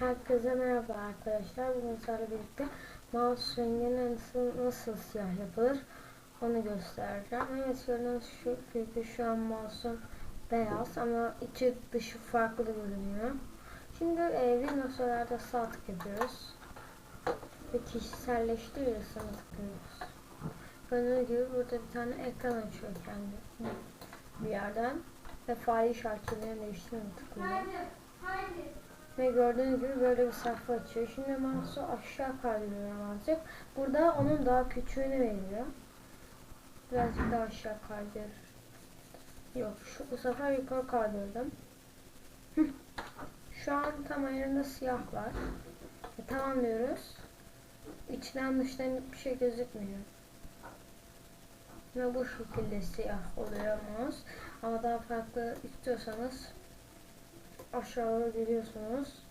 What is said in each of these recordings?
Herkese merhaba arkadaşlar. Bugün sizlerle birlikte mouse rengini nasıl, nasıl siyah yapılır onu göstereceğim. Evet gördüğünüz şu gibi şu an mouse'um beyaz ama içi dışı farklı görünüyor. Şimdi e, Windows'larda sağ tık yapıyoruz. Ve kişiselleştiriyorsanız tıklıyoruz. Gördüğünüz gibi burada bir tane ekran açıyor kendi bir yerden. Ve fare işaretlerini değiştirmeyi tıklıyor. Ve gördüğünüz gibi böyle bir sayfa açıyor. Şimdi mouse'u aşağı kaydırıyorum azıcık. Burada onun daha küçüğünü veriyor. Birazcık daha aşağı kaydır. Yok şu bu sefer yukarı kaydırdım. Şu an tam ayarında siyah var. E, tamam diyoruz. İçten dıştan bir şey gözükmüyor. Ve bu şekilde siyah oluyor mouse. Ama daha farklı istiyorsanız aşağıya geliyorsunuz.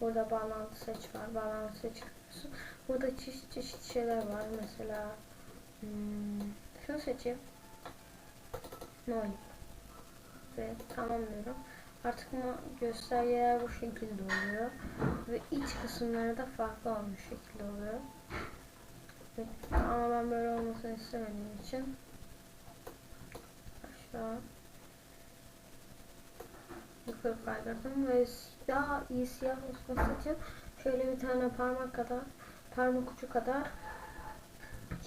Burada bağlantı seç var. Bağlantı seçiyorsun. Burada çeşit çeşit şeyler var. Mesela hmm, şunu seçeyim. No. Ve tamam diyorum. Artık göstergeler bu şekilde oluyor. Ve iç kısımları da farklı olmuş şekilde oluyor. Ama ben böyle olmasını istemediğim için aşağı yukarı kaydırdım ve daha iyi siyah olması için şöyle bir tane parmak kadar parmak ucu kadar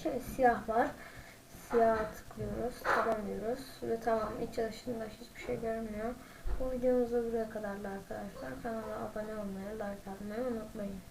şey siyah var. Siyah tıklıyoruz. Tamam diyoruz. Ve tamam iç dışında hiçbir şey görünmüyor. Bu videomuz da buraya kadardı arkadaşlar. Kanala abone olmayı, like atmayı unutmayın.